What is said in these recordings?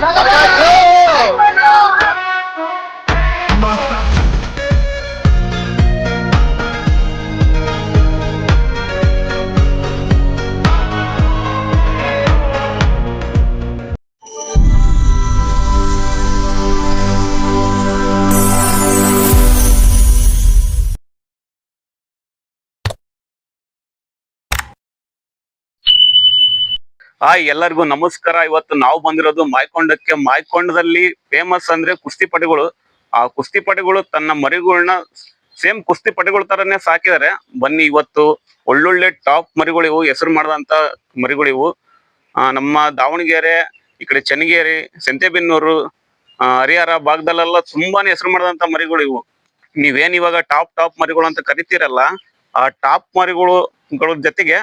Sangat. Hi ಎಲ್ಲರಿಗೂ ನಮಸ್ಕಾರ. ಇವತ್ತು ನಾವು ಬಂದಿರೋದು ಮಾಯ್ಕೊಂಡಕ್ಕೆ. ಮಾಯ್ಕೊಂಡದಲ್ಲಿ ಫೇಮಸ್ ಅಂದ್ರೆ ಕುಸ್ತಿಪಟುಗಳು ಆ ಕುಸ್ತಿಪಟುಗಳು ತನ್ನ ಮರಿಗಳನ್ನ ಸೇಮ್ ಕುಸ್ತಿಪಟುಗಳ ತರನೇ ಸಾಕಿದ್ದಾರೆ. ಬನ್ನಿ ಇವತ್ತು ಒಳ್ಳೊಳ್ಳೆ ಟಾಪ್ ಮರಿಗಳಿವು ಹೆಸರು ಮಾಡದಂತ ಮರಿಗಳಿವು ಆ, ನಮ್ಮ ದಾವಣಗೆರೆ ಈ ಕಡೆ ಚನ್ನಗೇರಿ ಸಂತೆಬೆನ್ನೂರು ಆ, ಹರಿಹರ ಭಾಗದಲ್ಲೆಲ್ಲ ತುಂಬಾನೇ ಹೆಸರು ಮಾಡದಂತ ಮರಿಗಳಿವು ನೀವೇನ್ ಇವಾಗ ಟಾಪ್ ಟಾಪ್ ಮರಿಗಳು ಅಂತ ಕರಿತೀರಲ್ಲ ಆ ಟಾಪ್ ಮರಿಗಳು ಜೊತೆಗೆ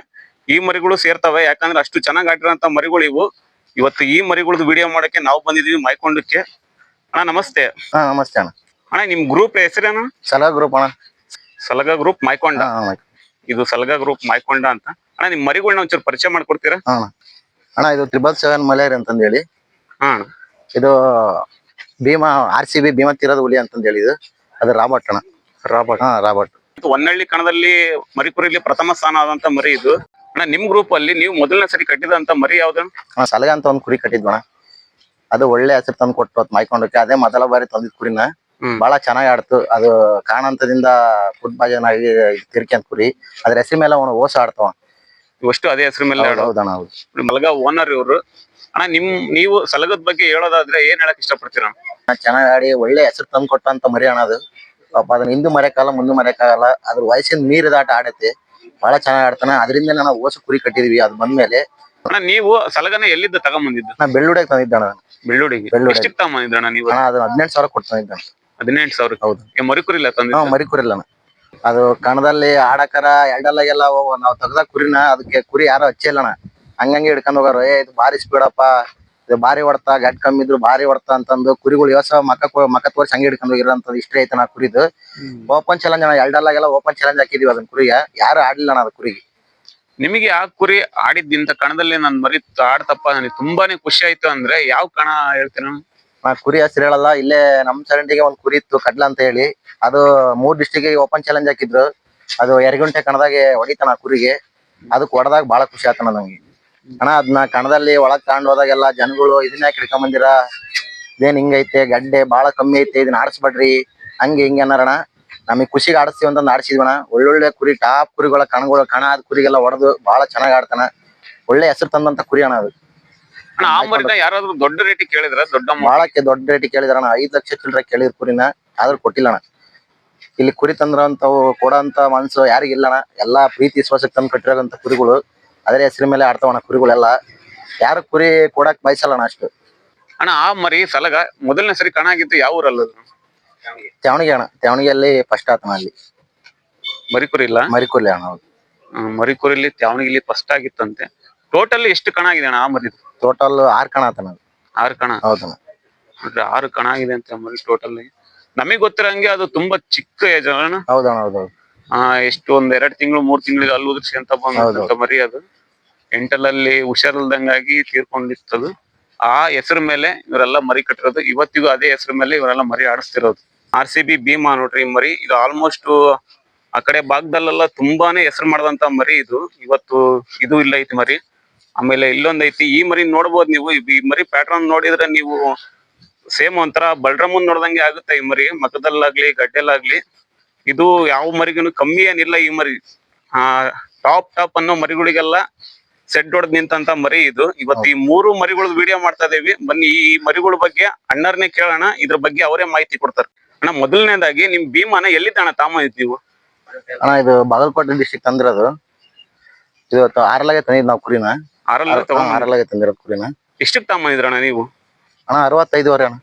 ಈ ಮರಿಗಳು ಸೇರ್ತವೆ. ಯಾಕಂದ್ರೆ ಅಷ್ಟು ಚೆನ್ನಾಗಿ ಆಟಿರೋಂತ ಮರಿಗಳು ಇವು. ಇವತ್ತು ಈ ಮರಿಗಳದ್ದು ವಿಡಿಯೋ ಮಾಡಕ್ಕೆ ನಾವು ಬಂದಿದೀವಿ ಮಾಯ್ಕೊಂಡಕ್ಕೆ ಅಣ್ಣ ನಮಸ್ತೆ. ಹಾ ನಮಸ್ತೆ ಅಣ್ಣ. ಅಣ್ಣ ನಿಮ್ ಗ್ರೂಪ್ ಹೆಸರೇನು? ಸಲಹಾ ಗ್ರೂಪ್ ಅಣ್ಣ. ಸಲಗ ಗ್ರೂಪ್ ಹಾ, ಹಾ, ಇದು ಸಲಗ ಗ್ರೂಪ್ ಮಾಯ್ಕೊಂಡ ಅಂತ. ಅಣ್ಣ ನಿಮ್ ಮರಿಗಳನ್ನ ಒಂಚೂರು ಪರಿಚಯ ಮಾಡ್ಕೊಡ್ತೀರಾ? ಹಾ ಅಣ್ಣ. ಅಣ್ಣ ಇದು ತ್ರಿಬಲ್ ಸೆವೆನ್ ಮಲೇರಿ ಅಂತಂದೇಳಿ. ಹಾ ಅಣ್ಣ. ಇದು Bhima R C B Bhima ತೀರದ ಹುಲಿ ಅಂತಂದೇಳಿ ಇದು. ಅದು ರಾಬರ್ಟ್ ಅಣ್ಣ. ರಾಬರ್ಟ್. ಹಾ ರಾಬರ್ಟ್. ಇದು ಹೊನ್ನಳ್ಳಿ ಕಣದಲ್ಲಿ ಮರಿಕುರಿಲಿ ಪ್ರಥಮ ಸ್ಥಾನ ಆದಂತ ಮರಿ ಇದು. ಅಣ್ಣ ನಿಮ್ ಗ್ರೂಪ್ ಅಲ್ಲಿ ನೀವು ಮೊದಲನೇ ಸರಿ ಕಟ್ಟಿದಂತ ಮರಿ ಯಾವ್ದು? ಅಣ್ಣ ಸಲಗ ಅಂತ ಒಂದ್ ಕುರಿ ಕಟ್ಟಿದ್ವಣ ಅದು ಒಳ್ಳೆ ಹೆಸರು ತಂದು ಕೊಟ್ಟು ಅದ್ ಮಾಯ್ಕೊಂಡಕ್ಕೆ ಅದೇ ಮೊದಲ ಬಾರಿ ತಂದಿದ್ ಕುರಿನ. ಬಹಳ ಚೆನ್ನಾಗಿ ಆಡ್ತು. ಅದು ಕಾಣಂತದಿಂದ ಫುಡ್ ಭಾಜನಾಗಿ ತಿರ್ಕಂತ ಕುರಿ. ಅದ್ರ ಹೆಸರು ಮೇಲೆ ಅವನು ಓಸ ಆಡ್ತಾವ. ಇವಷ್ಟು ಅದೇ ಹೆಸರು ಮೇಲೆ. ಹೌದಣ್ಣ ಹೌದು. ಮಲಗ ಓನರ್ ಇವರು. ಅಣ್ಣ ನಿಮ್ ನೀವು ಸಲಗದ ಬಗ್ಗೆ ಹೇಳೋದಾದ್ರೆ ಏನ್ ಹೇಳಕ್ ಇಷ್ಟಪಡ್ತೀರಾ? ಚೆನ್ನಾಗಿ ಆಡಿ ಒಳ್ಳೆ ಹೆಸರು ತಂದು ಕೊಟ್ಟಂತ ಮರಿ ಅಣ್ಣ ಅದು. ಪಾಪ ಅದನ್ನ ಹಿಂದೂ ಮರೆಯಕ್ಕಾಗಲ್ಲ ಮುಂದೆ ಮರೆಯಕ್ಕಾಗಲ್ಲ ಅದ್ರ ವಯಸ್ಸಿನ ಮೀರಿದಾಟ ಆಡೈತಿ ಬಹಳ ಚೆನ್ನಾಗಿ ಆಡ್ತಾನೆ. ಅದರಿಂದ ನಾನು ಓಸ ಕುರಿ ಕಟ್ಟಿದೀವಿ. ಅದ್ ಬಂದ್ಮೇಲೆ ಅಣ್ಣ ನೀವು ಸಲಗನ ಎಲ್ಲಿದ್ದ ತಗೊಂಬಂದಿದ್ದು? ನಾ ಬೆಳ್ಳುಡೆಗೆ ತಂದಿದ್ದಣ ಬೆಳ್ಳುಡಿಗೆ. ಬೆಳ್ಳುಡಿ. ಎಷ್ಟಕ್ಕೆ ತಗೊಂಬಂದಿದ್ರಣ್ಣ ನೀವು? ಅಣ್ಣ ಅದು ಹದಿನೆಂಟು ಸಾವಿರ ಕೊಡ್ತಾ ಇದ್ದಾನೆ ಹದಿನೆಂಟು ಸಾವಿರ ಹೌದು. ಮರಿಕುರಿಲ್ಲ ತಂದಿದ್ದ? ಮರಿ ಕುರಿಲ್ಲಣ ಅದು ಕಣದಲ್ಲಿ ಆಡಕರ ಎಲ್ಲ ನಾವು ತೆಗ್ದ ಕುರಿನ ಅದಕ್ಕೆ ಕುರಿ ಯಾರು ಹಚ್ಚಿಲ್ಲಣ ಹಂಗಂಗೆ ಹಿಡ್ಕೊಂಡ್ ಹೋಗಾರ. ಏ ಇದು ಭಾರಿ ಸ್ಪೀಡಪ್ಪ ಭಾರಿ ಹೊಡ್ತಾ ಗಟ್ ಕಮ್ಮಿ ಇದ್ರು ಭಾರಿ ಹೊಡ್ತಾ ಅಂತಂದು ಕುರಿಗಳು ಯೋಸ ಮಕ್ಕ ಕೊ- ಮಕ್ಕ ತೋರಿಸಿ ಹಂಗೆ ಹಿಡ್ಕೊಂಡು ಹೋಗಿರೋಂಥದ್ದು ಇಷ್ಟೇ ಐತೆ ನಾ ಕುರಿದು. ಓಪನ್ ಚಾಲೆಂಜ್ ಅಣ್ಣ ಎಲ್ಡಲ್ಲಾಗೆಲ್ಲ ಓಪನ್ ಚಾಲೆಂಜ್ ಹಾಕಿದೀವಿ ಅದನ್ನ ಕುರಿಗೆ. ಯಾರು ಆಡ್ಲಿಲ್ಲ ಅಣ್ಣ ಅದು ಕುರಿಗೆ? ನಿಮಗೆ ಆ ಕುರಿ ಆಡಿದ್ದಿಂತ ಕಣದಲ್ಲಿ ನನ್ ಮರಿ ಆಡ್ತಪ್ಪ ನನಗೆ ತುಂಬಾನೇ ಖುಷಿ ಆಯ್ತು ಅಂದ್ರೆ ಯಾವ ಕಣ ಹೇಳ್ತೀನಿ ನಾ ಕುರಿ ಹೆಸರು ಹೇಳಲ್ಲ ಇಲ್ಲೇ ನಮ್ ಚರಂಡಿಗೆ ಒಂದ್ ಕುರಿ ಇತ್ತು ಕಡ್ಲ ಅಂತ ಹೇಳಿ. ಅದು ಮೂರ್ ಡಿಸ್ಟಿಕ್ ಓಪನ್ ಚಾಲೆಂಜ್ ಹಾಕಿದ್ರು. ಅದು ಎರಗುಂಟೆ ಕಣದಾಗೆ ಹೊಡಿತಾನ ಆ ಕುರಿಗೆ. ಅದಕ್ಕೆ ಹೊಡೆದಾಗ ಬಹಳ ಖುಷಿ ಆತನ ನಮ್ಗೆ ಅಣ್ಣ ಅದನ್ನ ಕಣದಲ್ಲಿ ಒಳಗ್ ತಗೊಂಡ್ ಹೋದಾಗೆಲ್ಲ ಜನಗಳು ಇದನ್ನ ಯಾಕೆ ಹಿಡ್ಕೊಂಬಂದಿರ ಇದೇನ್ ಹಿಂಗೈತೆ ಗಡ್ಡೆ ಬಹಳ ಕಮ್ಮಿ ಐತೆ ಇದನ್ನ ಆಡಿಸ್ಬೇಡ್ರಿ. ಹಂಗೆ ಹಿಂಗೆ ಅನ್ನಾರಣ ನಮಗೆ ಖುಷಿಗೆ ಆಡಿಸ್ತೀವಿ ಅಂತ ಆಡಿಸಿದ್ವಣ ಒಳ್ಳೊಳ್ಳೆ ಕುರಿ ಟಾಪ್ ಕುರಿಗಳ ಕಣಗಳು ಕಣ ಆದ ಕುರಿಗೆಲ್ಲ ಹೊಡೆದು ಬಹಳ ಚೆನ್ನಾಗಿ ಆಡ್ತಾನ. ಒಳ್ಳೆ ಹೆಸರು ತಂದಂತ ಕುರಿ ಅಣ್ಣ ಅದು. ಅಣ್ಣ ಆ ಮರಿನ ಯಾರಾದ್ರೂ ದೊಡ್ಡ ರೇಟ್ ಕೇಳಿದ್ರ? ದೊಡ್ಡ ಬಹಳಕ್ಕೆ ದೊಡ್ಡ ರೇಟ್ ಐದ್ ಲಕ್ಷ ಚಿಲ್ಲರೆ ಕೇಳಿದ್ರು ಕುರಿನ ಆದ್ರೂ ಅಣ್ಣ. ಇಲ್ಲಿ ಕುರಿ ತಂದ್ರಂತವು ಕೊಡಂತ ಮನ್ಸು ಯಾರಿಗಿಲ್ಲಣ ಎಲ್ಲಾ ಪ್ರೀತಿ ವಿಶ್ವಾಸಕ್ಕೆ ತಂದು ಕಟ್ಟಿರೋಂತ ಕುರಿಗಳು. ಅದ್ರ ಹೆಸರು ಮೇಲೆ ಆಡ್ತಾವಣ ಕುರಿಗಳೆಲ್ಲ. ಯಾರು ಕುರಿ ಕೊಡಕ್ ಬಯಸಲ್ಲಣ ಅಷ್ಟು. ಅಣ್ಣ ಆ ಮರಿ ಸಲಗ ಮೊದಲನೇ ಸರಿ ಕಣಾಗಿತ್ತು ಯಾವ ಊರಲ್ಲ ತ್ಯಾವಣಿಗೆ ಅಣ್ಣ. ತ್ಯಾವಣಿಗೆಯಲ್ಲಿ ಫಸ್ಟ್ ಆತನ ಅಲ್ಲಿ. ಮರಿಕುರಿ ಇಲ್ಲ? ಮರಿ ಕುರಿ ಅಣ್ಣ ಹೌದು. ಮರಿಕುರಿಲಿ ಇಲ್ಲಿ ಫಸ್ಟ್ ಆಗಿತ್ತಂತೆ. ಟೋಟಲ್ ಎಷ್ಟು ಕಣ ಆಗಿದೆ ಅಣ್ಣ ಆ ಮರಿ ಟೋಟಲ್ ಆರು ಕಣ ಆತನ ಅದು. ಆರು ಕಣ? ಹೌದಣ್ಣ ನೋಡ್ರಿ ಆರು ಕಣ ಆಗಿದೆ ಅಂತ ಮರಿ ಟೋಟಲ್ ನಮಗ್ ಗೊತ್ತಿರಂಗೆ ಅದು ತುಂಬಾ ಚಿಕ್ಕ ಏಜ್ ಅಣ್ಣ. ಹೌದಣ್ಣ ಹೌದೌದು ಆ ಎಷ್ಟು ಒಂದ್ ಎರಡ್ ತಿಂಗಳು ಮೂರ್ ತಿಂಗಳಿಗೆ ಅಲ್ಲಿ ಉದ್ರಿಸಿ ಅಂತ ಬಂದಂತ ಮರಿ ಅದು. ಎಂಟಲಲ್ಲಿ ಹುಷಾರಿಲ್ದಂಗಾಗಿ ತೀರ್ಕೊಂಡಿರ್ತದು. ಆ ಹೆಸರು ಮೇಲೆ ಇವರೆಲ್ಲ ಮರಿ ಕಟ್ಟಿರೋದು. ಇವತ್ತಿಗೂ ಅದೇ ಹೆಸರು ಮೇಲೆ ಇವರೆಲ್ಲ ಮರಿ ಆಡಿಸ್ತಿರೋದು. ಆರ್ ಸಿ ಬಿ ಭೀಮಾ ನೋಡ್ರಿ ಮರಿ. ಇದು ಆಲ್ಮೋಸ್ಟ್ ಆ ಕಡೆ ಭಾಗದಲ್ಲೆಲ್ಲ ತುಂಬಾನೇ ಹೆಸರು ಮಾಡಿದಂತ ಮರಿ ಇದು. ಇವತ್ತು ಇದು ಇಲ್ಲ ಐತಿ ಮರಿ. ಆಮೇಲೆ ಇಲ್ಲೊಂದ್ ಐತಿ. ಈ ಮರಿ ನೋಡ್ಬೋದು ನೀವು. ಈ- ಈ ಮರಿ ಪ್ಯಾಟ್ರನ್ ನೋಡಿದ್ರೆ ನೀವು ಸೇಮ್ ಒಂಥರ ಬಲ್ರಮನ್ ನೋಡ್ದಂಗೆ ಆಗುತ್ತೆ ಈ ಮರಿ. ಮಕದಲ್ಲಾಗ್ಲಿ ಗಡ್ಡೆಲ್ಲಾಗ್ಲಿ. ಇದು ಯಾವ ಮರಿಗೂ ಕಮ್ಮಿ ಏನಿಲ್ಲ ಈ ಮರಿ. ಆ ಟಾಪ್ ಟಾಪ್ ಅನ್ನೋ ಮರಿಗಳಿಗೆಲ್ಲ ಸೆಡ್ ಹೊಡೆದ್ ನಿಂತಂತ ಮರಿ ಇದು. ಇವತ್ತು ಈ ಮೂರು ಮರಿಗಳ ವಿಡಿಯೋ ಮಾಡ್ತಾ ಇದೀವಿ. ಬನ್ನಿ ಈ ಮರಿಗಳ ಬಗ್ಗೆ ಅಣ್ಣರ್ನೇ ಕೇಳೋಣ. ಇದ್ರ ಬಗ್ಗೆ ಅವರೇ ಮಾಹಿತಿ ಕೊಡ್ತಾರೆ. ಅಣ್ಣ ಮೊದಲನೇದಾಗಿ ನಿಮ್ ಭೀಮಾನ ಎಲ್ಲಿದ್ದಣ್ಣ ತಾಮ ನೀವು? ಅಣ್ಣ ಇದು ಬಾಗಲಕೋಟೆ ಡಿಸ್ಟಿಕ್ ತಂದಿರೋದು ಇವತ್ತು ಆರಲಾಗೆ ತಂದಿದ್ ನಾವು ಕುರಿನ. ಆರಲಾಗೆ ತಂದಿರೋದು ಕುರಿನ. ಎಷ್ಟಕ್ಕೆ ಇದ್ರಣ್ಣ ನೀವು? ಅಣ್ಣ ಅರವತ್ತೈದುವರೆ ಅಣ್ಣ.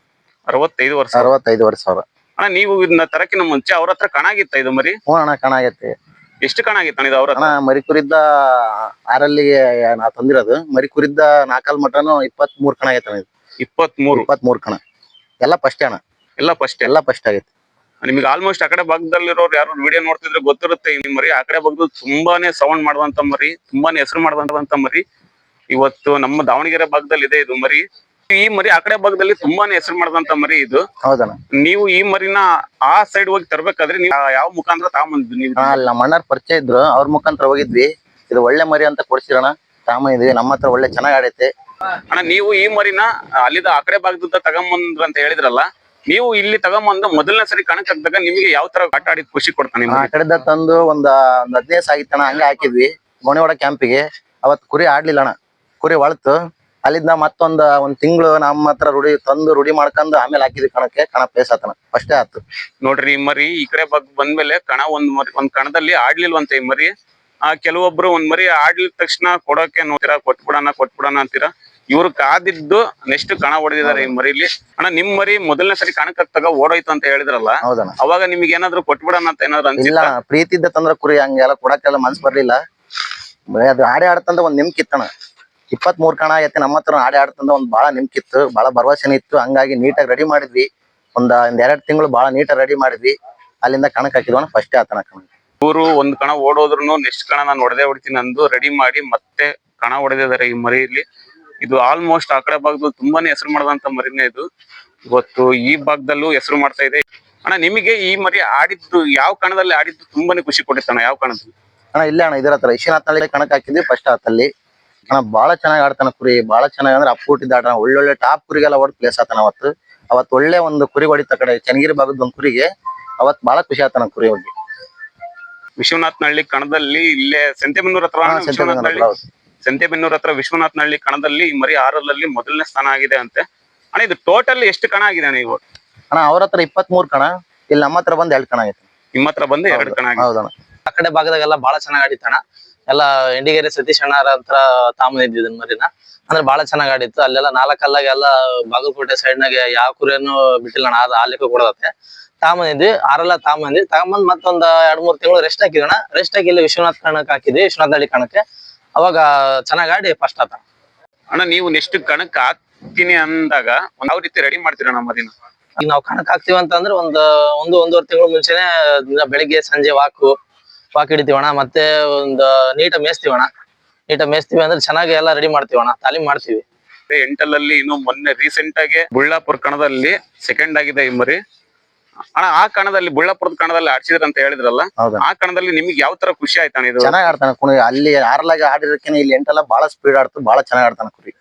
ಅರವತ್ತೈದು ವರ್ಷ. ಅರವತ್ತೈದುವರೆ ಸಾವಿರ ಅಣ್ಣ ನೀವು ಇದನ್ನ ತರಕಿನ ಮುಂಚೆ ಅವ್ರ ಹತ್ರ ಕಣಾಗಿತ್ತ ಇದು ಮರಿ? ಹ್ಞೂ ಅಣ್ಣ ಕಣ ಆಗೈತೆ ಎಷ್ಟು ಕಣ ಆಗಿತ್ತು ಅಣ್ಣ ಇದು ಅವ್ರ ಅಣ್ಣ ಮರಿ ಕುರಿದ್ದ ಆರಲ್ಲಿಗೆ ನಾ ತಂದಿರೋದು. ಮರಿ ಕುರಿದ್ದ ನಾಲ್ಕಲ್ ಮಟನು ಇಪ್ಪತ್ತ್ ಮೂರ್ ಕಣ ಆಗೈತೆ ಅಣ್ಣ ಇದು. ಇಪ್ಪತ್ತ್ ಮೂರು ಇಪ್ಪತ್ತ್ ಮೂರ್ ಕಣ. ಎಲ್ಲ ಫಸ್ಟ್ ಅಣ್ಣ. ಎಲ್ಲ ಫಸ್ಟ್ ಎಲ್ಲ ಫಸ್ಟ್ ಆಗೈತೆ. ನಿಮ್ಗೆ ಆಲ್ಮೋಸ್ಟ್ ಆ ಕಡೆ ಭಾಗದಲ್ಲಿರೋರು ಯಾರು ವಿಡಿಯೋ ನೋಡ್ತಿದ್ರೆ ಗೊತ್ತಿರುತ್ತೆ ಈ ಮರಿ. ಆ ಕಡೆ ಭಾಗದಲ್ಲಿ ತುಂಬಾನೇ ಸೌಂಡ್ ಮಾಡುವಂತ ಮರಿ ತುಂಬಾನೇ ಹೆಸರು ಮಾಡುವಂತ ಮರಿ. ಇವತ್ತು ನಮ್ಮ ದಾವಣಗೆರೆ ಭಾಗದಲ್ಲಿ ಇದೆ ಇದು ಮರಿ. ಈ ಮರಿ ಆ ಕಡೆ ಭಾಗದಲ್ಲಿ ತುಂಬಾನೇ ಹೆಸರು ಮಾಡಿದಂತ ಮರಿ ಇದು. ಹೌದಣ್ಣ. ನೀವು ಈ ಮರಿನ ಆ ಸೈಡ್ ಹೋಗಿ ತರ್ಬೇಕಾದ್ರೆ ನೀವು ಯಾವ ಮುಖಾಂತರ ತಗೊಂಬಂದಿದ್ದು ನೀವು? ಹಾ ಅಲ್ಲಿ ನಮ್ಮ ಅಣ್ಣಾರ್ ಪರಿಚಯ ಇದ್ರು. ಅವ್ರ ಮುಖಾಂತರ ಹೋಗಿದ್ವಿ. ಇದು ಒಳ್ಳೆ ಮರಿ ಅಂತ ಕೊಡ್ಸಿರೋಣ. ತಾಮ ನಮ್ಮ ಹತ್ರ ಒಳ್ಳೆ ಚೆನ್ನಾಗ್ ಆಡೈತೆ. ಅಣ್ಣ ನೀವು ಈ ಮರಿನ ಅಲ್ಲಿದ ಆ ಕಡೆ ಭಾಗದಿಂದ ತಗೊಂಬಂದ್ರ ಅಂತ ಹೇಳಿದ್ರಲ್ಲ ನೀವು ಇಲ್ಲಿ ತಗೊಂಬಂದು ಮೊದಲನೇ ಸರಿ ಕಣಕ್ ಹಾಕಿದಾಗ ನಿಮಗೆ ಯಾವ ತರ ಆಟ ಆಡಿದ್ ಖುಷಿ ಕೊಡ್ತಾನೆ ಆ ಕಡೆದ ತಂದು ಒಂದ್ ಒಂದ್ ಹದಿನೈದು ಸಾಗಿತ್ತಣ್ಣ ಹಂಗೆ ಹಾಕಿದ್ವಿ. ಗೋಣಿವಾಡ ಕ್ಯಾಂಪಿಗೆ ಅವತ್ ಕುರಿ ಆಡ್ಲಿಲ್ಲ ಅಣ್ಣ. ಕುರಿ ಒಳತು. ಅಲ್ಲಿಂದ ಮತ್ತೊಂದ್ ಒಂದ್ ತಿಂಗಳು ನಮ್ಮ ಹತ್ರ ರೂಢಿ ತಂದು ರೂಢಿ ಮಾಡ್ಕೊಂಡು ಆಮೇಲೆ ಹಾಕಿದ್ವಿ ಕಣಕ್ಕೆ ಕಣ ಪೇಸ್ ಆತನ. ಅಷ್ಟೇ ಆತು. ನೋಡ್ರಿ ಈ ಮರಿ ಈ ಕಡೆ ಬಗ್ ಬಂದ್ಮೇಲೆ ಕಣ ಒಂದ್ ಮರಿ ಒಂದ್ ಕಣದಲ್ಲಿ ಆಡ್ಲಿಲ್ವಂತ ಈ ಮರಿ. ಆ ಕೆಲವೊಬ್ರು ಒಂದ್ ಮರಿ ಆಡ್ಲಿದ ತಕ್ಷಣ ಕೊಡೋಕೆ ನೋಡ್ತೀರ ಕೊಟ್ಬಿಡಣ ಕೊಟ್ಬಿಡಣ ಅಂತೀರಾ? ಇವ್ರು ಕಾದಿದ್ದು ನೆಕ್ಸ್ಟ್ ಕಣ ಹೊಡೆದಿದ್ದಾರೆ ಈ ಮರಿಲಿ. ಅಣ್ಣ ನಿಮ್ ಮರಿ ಮೊದಲನೇ ಸರಿ ಕಣಕ್ ತಗ ಓಡೋಯ್ತು ಅಂತ ಹೇಳಿದ್ರಲ್ಲ ಹೌದಣ್ಣ. ಅವಾಗ ನಿಮ್ಗೆ ಏನಾದ್ರು ಕೊಟ್ಬಿಡಣ ಅಂತ ಏನಾದ್ರು ಇಲ್ಲ ಅನ್ಸಿಲ್ಲ ಪ್ರೀತಿ ಇದ್ದ ತಂದ್ರ ಕುರಿ ಹಂಗೆಲ್ಲ ಕೊಡಕ್ಕೆಲ್ಲ ಮನ್ಸ್ ಬರ್ಲಿಲ್ಲ. ಬರೀ ಅದು ಆಡೇ ಆಡ್ತಂದ ಒಂದ್ ನಿಮ್ಕಿತ್ತಣ ಇಪ್ಪತ್ ಮೂರ್ ಕಣ ಐತೆ ನಮ್ಮ ಹತ್ರ ಆಡಿ ಆಡ್ತಂದ ಒಂದ್ ಬಹಳ ನಿಮ್ಕಿತ್ತು ಬಹಳ ಭರವಸೆ ಇತ್ತು. ಹಂಗಾಗಿ ನೀಟಾಗಿ ರೆಡಿ ಮಾಡಿದ್ವಿ. ಒಂದ್ ಒಂದ್ ಎರಡ್ ತಿಂಗಳು ಬಹಳ ನೀಟಾಗಿ ರೆಡಿ ಮಾಡಿದ್ವಿ. ಅಲ್ಲಿಂದ ಕಣಕ್ ಹಾಕಿದ್ವಣ ಫಸ್ಟ್ ಆತನ ಕಣ ಇವರು ಒಂದ್ ಕಣ ಓಡೋದ್ರು ನೆಕ್ಸ್ಟ್ ಕಣ ನಾನು ಹೊಡೆದೇ ಹೊಡಿತೀನಿ ಅಂದು ರೆಡಿ ಮಾಡಿ ಮತ್ತೆ ಕಣ ಹೊಡೆದಿದ್ದಾರೆ ಈ ಮರಿಯಲ್ಲಿ ಇದು ಆಲ್ಮೋಸ್ಟ್ ಆ ಕಡೆ ಭಾಗದಲ್ಲಿ ತುಂಬಾನೇ ಹೆಸರು ಮಾಡದಂತ ಮರಿನೇ ಇದು. ಇವತ್ತು ಈ ಭಾಗದಲ್ಲೂ ಹೆಸರು ಮಾಡ್ತಾ ಇದೆ. ಅಣ್ಣ ನಿಮಗೆ ಈ ಮರಿ ಆಡಿದ್ದು ಯಾವ ಕಣದಲ್ಲಿ ಆಡಿದ್ದು ತುಂಬಾನೇ ಖುಷಿ ಕೊಟ್ಟಿತ್ತಣ್ಣ ಯಾವ ಕಣದಲ್ಲಿ? ಅಣ್ಣ ಇಲ್ಲ ಅಣ್ಣ ಇದರ ಹತ್ರ. ಇಶಿನಾಥ್ ಕಣಕ್ ಹಾಕಿದ್ವಿ ಫಸ್ಟ್ ಆತಲ್ಲಿ. ಅಣ್ಣ ಬಾಳ ಚೆನ್ನಾಗಿ ಆಡ್ತಾನ ಕುರಿ ಬಾಳ ಚೆನ್ನಾಗಿ ಅಂದ್ರೆ ಅಪ್ಪುಟ್ಟಿದ್ದ ಆಡ ಒಳ್ಳೊಳ್ಳೆ ಟಾಪ್ ಕುರಿಗೆಲ್ಲ ಹೊಡೆದ್ ಪ್ಲೇಸ್ ಆತನ ಅವತ್ತು. ಅವತ್ ಒಳ್ಳೆ ಒಂದು ಕುರಿ ಹೊಡಿತ ಕಡೆ ಚನ್ನಗಿರಿ ಭಾಗದ ಒಂದು ಕುರಿಗೆ. ಅವತ್ ಬಾಳ ಖುಷಿ ಆತನ ಕುರಿ ಹೋಗಿ ವಿಶ್ವನಾಥ್ನಹಳ್ಳಿ ಕಣದಲ್ಲಿ ಇಲ್ಲೇ ಸಂತೆಬೆನ್ನೂರ್ ಹತ್ರ ವಿಶ್ವನಾಥ್ನಹಳ್ಳಿ ಸಂತೆಬೆನ್ನೂರ್ ಹತ್ರ ವಿಶ್ವನಾಥ್ನಹಳ್ಳಿ ಕಣದಲ್ಲಿ ಮರಿ ಆರಲ್ಲಿ ಮೊದಲನೇ ಸ್ಥಾನ ಆಗಿದೆ ಅಂತೆ. ಅಣ್ಣ ಇದು ಟೋಟಲ್ ಎಷ್ಟು ಕಣ ಆಗಿದೆ ಅಣ್ಣ ಇವು? ಅಣ್ಣ ಅವ್ರ ಹತ್ರ ಇಪ್ಪತ್ತ್ ಮೂರ್ ಕಣ. ಇಲ್ಲಿ ನಮ್ಮ ಹತ್ರ ಬಂದ್ ಎರಡ್ ಕಣ ಐತೆ ನಿಮ್ಮ ಹತ್ರ ಬಂದು ಎರಡು ಕಣ ಆಗಿದೆ. ಹೌದಣ್ಣ. ಆ ಕಡೆ ಭಾಗದಾಗೆಲ್ಲ ಬಹಳ ಚೆನ್ನಾಗಿ ಆಡಿತ್ತಣ್ಣ. ಎಲ್ಲ ಇಂಡಿಗೇರಿ ಸತೀಶ್ ಅಣ್ಣಾರ ಹತ್ರ ಮದಿನ ಮರಿನ. ಅಂದ್ರೆ ಬಹಳ ಚೆನ್ನಾಗ್ ಆಡಿತ್ತು. ಅಲ್ಲೆಲ್ಲ ನಾಲ್ಕಲ್ಲಾಗೆಲ್ಲ ಬಾಗಲಕೋಟೆ ಸೈಡ್ ನಾಗೆ ಯಾವ ಕುರಿಯನ್ನು ಬಿಟ್ಟಿಲ್ಲ ಅಣ್ಣ. ಅದು ಆಲಿಕ್ಕೆ ಕೊಡದತ್ತೆ. ತಾಮಂದಿದ್ವಿ ಆರೆಲ್ಲ ತಾಮಂದ್ವಿ ತಗೊಂಬಂದ್ ಮತ್ತೊಂದ್ ಎರಡ್ ಮೂರ್ ತಿಂಗಳು ರೆಸ್ಟ್ ಹಾಕಿದಣ ರೆಸ್ಟ್ ಹಾಕಿ ಇಲ್ಲಿ ವಿಶ್ವನಾಥ್ ಕಣಕ್ ಹಾಕಿದ್ವಿ. ವಿಶ್ವನಾಥ್ ಹಳ್ಳಿ ಕಣಕ್ಕೆ. ಅವಾಗ ಚೆನ್ನಾಗ್ ಆಡಿ ಫಸ್ಟ್ ಆತ ಅಣ್ಣ ನೀವು ನೆಕ್ಸ್ಟ್ ಕಣಕ್ ಹಾಕ್ತೀನಿ ಅಂದಾಗ ಒಂದ್ ಯಾವ ರೀತಿ ರೆಡಿ ಮಾಡ್ತೀರ ನಮ್ಮ ಮರಿನ? ಈಗ ನಾವು ಕಣಕ್ ಹಾಕ್ತಿವಿ ಅಂತಂದ್ರೆ ಒಂದ್ ಒಂದು ಒಂದೂವರೆ ತಿಂಗಳು ಮುಂಚೆನೆ ಬೆಳಿಗ್ಗೆ ಸಂಜೆ ವಾಕು ವಾಕ್ ಹಿಡಿತೀವಣ ಮತ್ತೆ ಒಂದು ನೀಟ ಮೇಯಿಸ್ತೀವಣ್ಣ. ನೀಟ ಮೇಯಿಸ್ತೀವಿ ಅಂದ್ರೆ ಚೆನ್ನಾಗಿ ಎಲ್ಲ ರೆಡಿ ಮಾಡ್ತೀವಣ ತಾಲೀಮ್ ಮಾಡ್ತೀವಿ. ಎಂಟಲಲ್ಲಿ ಇನ್ನು ಮೊನ್ನೆ ರೀಸೆಂಟ್ ಆಗಿ ಬುಳ್ಳಾಪುರ ಕಣದಲ್ಲಿ ಸೆಕೆಂಡ್ ಆಗಿದೆ ಈ ಮರಿ. ಅಣ್ಣ ಆ ಕಣದಲ್ಲಿ ಬುಳ್ಳಾಪುರದ ಕಣದಲ್ಲಿ ಆಡ್ಸಿದ್ರ ಅಂತ ಹೇಳಿದ್ರಲ್ಲ ಆ ಕಣದಲ್ಲಿ ನಿಮ್ಗೆ ಯಾವ ತರ ಖುಷಿ ಆಯ್ತಾನ ಇದು? ಚೆನ್ನಾಗಿ ಆಡ್ತಾನೆ ಕುಣಿ ಅಲ್ಲಿ ಆರ್ಲಾಗ ಆಡಿರೋಕೆ ಇಲ್ಲಿ ಎಂಟೆಲ್ಲ ಬಹಳ ಸ್ಪೀಡ್ ಆಡ್ತು ಬಹಳ ಚೆನ್ನಾಗಿ ಆಡ್ತಾನೆ ಕುರಿ.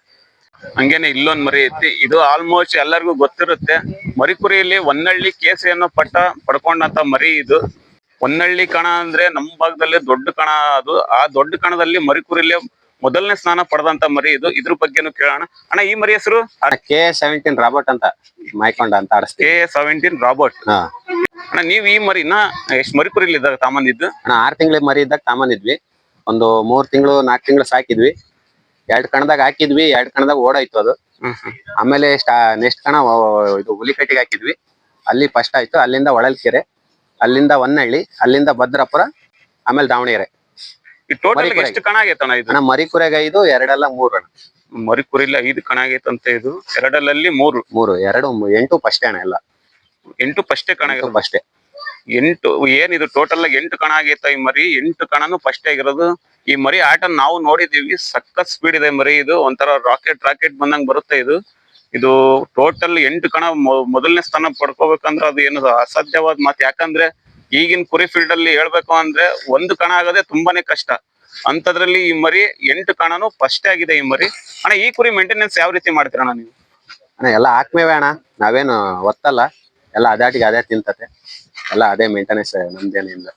ಹಂಗೇನೆ ಇಲ್ಲೊಂದ್ ಮರಿ ಐತಿ. ಇದು ಆಲ್ಮೋಸ್ಟ್ ಎಲ್ಲರಿಗೂ ಗೊತ್ತಿರುತ್ತೆ. ಮರಿಕುರಿಯಲ್ಲಿ ಕುರಿಯಲ್ಲಿ ಕೇಸರಿ ಅನ್ನೋ ಪಟ್ಟ ಪಡ್ಕೊಂಡಂತ ಮರಿ ಇದು. ಹೊನ್ನಳ್ಳಿ ಕಣ ಅಂದ್ರೆ ನಮ್ಮ ಭಾಗದಲ್ಲಿ ದೊಡ್ಡ ಕಣ ಅದು. ಆ ದೊಡ್ಡ ಕಣದಲ್ಲಿ ಮರಿಕೂರಿಲೆ ಮೊದಲನೇ ಸ್ನಾನ ಪಡೆದಂತ ಮರಿ ಇದು. ಇದ್ರ ಬಗ್ಗೆನು ಕೇಳೋಣ. ಅಣ್ಣ ಈ ಮರಿ ಹೆಸರು? ಕೆ ಸೆವೆಂಟೀನ್ ರಾಬರ್ಟ್ ಅಂತ ಮೈಕೊಂಡ ಅಂತ ಕೆ ಸೆವೆಂಟೀನ್ ರಾಬರ್ಟ್. ಅಣ್ಣ ನೀವ್ ಈ ಮರಿನ ಎಷ್ಟ್ ಮರಿಕುರಿಲಿ ಇದ್ದಾಗ ತಾಮಂದಿದ್ದು? ಅಣ್ಣ ಆರ್ ತಿಂಗಳ ಮರಿ ಇದ್ದಾಗ ತಾಮಂದಿದ್ವಿ. ಒಂದು ಮೂರ್ ತಿಂಗಳು ನಾಲ್ಕು ತಿಂಗಳು ಸಾಕಿದ್ವಿ. ಎರಡ್ ಕಣದಾಗ ಹಾಕಿದ್ವಿ ಎರಡ್ ಕಣದಾಗ ಓಡಾಯ್ತು ಅದು. ಆಮೇಲೆ ನೆಕ್ಸ್ಟ್ ಕಣ ಇದು ಹುಲಿಕಟ್ಟಿಗೆ ಹಾಕಿದ್ವಿ. ಅಲ್ಲಿ ಫಸ್ಟ್ ಆಯ್ತು. ಅಲ್ಲಿಂದ ಹೊಳಲ್ಕೆರೆ. ಅಲ್ಲಿಂದ ಹೊನ್ನಳ್ಳಿ ಅಲ್ಲಿಂದ ಭದ್ರಾಪುರ ಆಮೇಲೆ ದಾವಣಗೆರೆ. ಈ ಟೋಟಲ್ ಮರಿಕುರಿ. ಎಷ್ಟು ಕಣ ಆಗೈತಣ್ಣ ಇದು? ಅಣ್ಣ ಮರಿ ಕುರೆಗ ಐದು ಎರಡಲ್ಲ ಮೂರು ಅಣ್ಣ. ಮರಿಕುರಿಲಿ ಐದು ಕಣ ಆಗೈತಂತೆ ಇದು. ಎರಡಲ್ಲಲ್ಲಿ ಮೂರು. ಮೂರು ಎರಡು ಮೂ- ಎಂಟು ಫಸ್ಟ್ ಅಣ್ಣ ಎಲ್ಲ. ಎಂಟು ಫಸ್ಟೇ ಕಣ ಆಗಿರೋದು. ಫಸ್ಟೇ ಎಂಟು ಏನಿದು ಟೋಟಲ್ ಆಗಿ ಎಂಟು ಕಣ ಆಗೈತ ಈ ಮರಿ? ಎಂಟು ಕಣನು ಫಸ್ಟ್ ಆಗಿರೋದು. ಈ ಮರಿ ಆಟ ನಾವು ನೋಡಿದೀವಿ ಸಖತ್ ಸ್ಪೀಡ್ ಇದೆ ಮರಿ ಇದು. ಒಂಥರ ರಾಕೆಟ್ ರಾಕೆಟ್ ಬಂದಂಗ್ ಬರುತ್ತೆ ಇದು. ಇದು ಟೋಟಲ್ ಎಂಟು ಕಣ ಮೊದಲನೇ ಸ್ಥಾನ ಪಡ್ಕೋಬೇಕಂದ್ರೆ ಅದು ಏನು ಅಸಾಧ್ಯವಾದ ಮಾತು. ಯಾಕಂದ್ರೆ ಈಗಿನ ಕುರಿ ಫೀಲ್ಡ್ ಅಲ್ಲಿ ಹೇಳ್ಬೇಕು ಅಂದ್ರೆ ಒಂದು ಕಣ ಆಗೋದೇ ತುಂಬಾನೇ ಕಷ್ಟ. ಅಂತದ್ರಲ್ಲಿ ಈ ಮರಿ ಎಂಟು ಕಣನು ಫಸ್ಟ್ ಆಗಿದೆ ಈ ಮರಿ. ಅಣ್ಣ, ಈ ಕುರಿ ಮೇಂಟೆನೆನ್ಸ್ ಯಾವ ರೀತಿ ಮಾಡ್ತೀರಣ್ಣ ನೀವು? ಅಣ್ಣ, ಎಲ್ಲ ಹಾಕ್ಮೇವೆ ಅಣ್ಣ. ನಾವೇನು ಒತ್ತಲ್ಲ. ಎಲ್ಲ ಅದಾಟಿಗೆ ಅದೇ ತಿಂತತೆ. ಎಲ್ಲ ಅದೇ ಮೇಂಟೆನೆನ್ಸ್ ನಮ್ದೇನಿಲ್ಲ.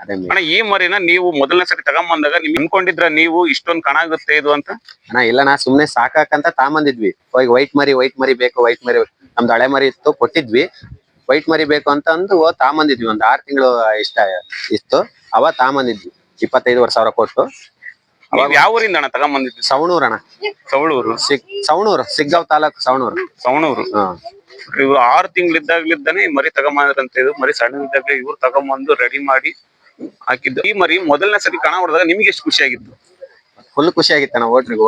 ಅಣ್ಣ ಈ ಮರಿನ ನೀವು ಮೊದಲನೇ ಸರಿ ತಗೊಂಬಂದಾಗ ನಿಮ್ ಅನ್ಕೊಂಡಿದ್ರ ನೀವು ಇಷ್ಟೊಂದ್ ಕಣ ಆಗುತ್ತೆ ಇದು ಅಂತ? ಅಣ್ಣ ಇಲ್ಲ ನಾ ಸುಮ್ನೆ ಸಾಕಾಕಂತ ತಾಂಬಂದಿದ್ವಿ ಹೋಗಿ ವೈಟ್ ಮರಿ ವೈಟ್ ಮರಿ ಬೇಕು ವೈಟ್ ಮರಿ ನಮ್ದು ಹಳೆ ಮರಿ ಇತ್ತು ಕೊಟ್ಟಿದ್ವಿ. ವೈಟ್ ಮರಿ ಬೇಕು ಅಂತ ಅಂದು ತಾಂಬಂದಿದ್ವಿ ಒಂದ್ ಆರ್ ತಿಂಗಳು ಇಷ್ಟ ಇತ್ತು. ಅವ ತಾಂಬಂದಿದ್ವಿ ಇಪ್ಪತ್ತೈದುವರೆ ಸಾವಿರ ಕೊಟ್ಟು. ಅವಾಗ ಯಾವ ಊರಿಂದ ಅಣ್ಣ ತಗೊಂಬಂದಿದ್ವಿ ಸವಣೂರ್ ಅಣ್ಣ. ಸವಣೂರು. ಸಿಗ್ ಸವಣೂರು ಸಿಗ್ಗಾವ್ ತಾಲೂಕು ಸವಣೂರು. ಸವಣೂರು. ಇವ್ರು ಆರು ತಿಂಗಳಿದ್ದಾಗ್ಲಿದ್ದಾನೆ ಮರಿ ತಗೊಂಬಂದ್ರಂತ. ಇದು ಮರಿ ಸಣ್ಣದಿದ್ದಾಗ ಇವ್ರು ತಗೊಂಬಂದು ರೆಡಿ ಮಾಡಿ ಹಾಕಿದ್ದು. ಈ ಮರಿ ಮೊದಲನೇ ಸರಿ ಕಣ ಹೊಡೆದಾಗ ನಿಮ್ಗೆ ಎಷ್ಟು ಖುಷಿ ಆಗಿತ್ತು? ಫುಲ್ ಖುಷಿ ಆಗಿತ್ತಣ್ಣ ಓಟ್ರಿಗೂ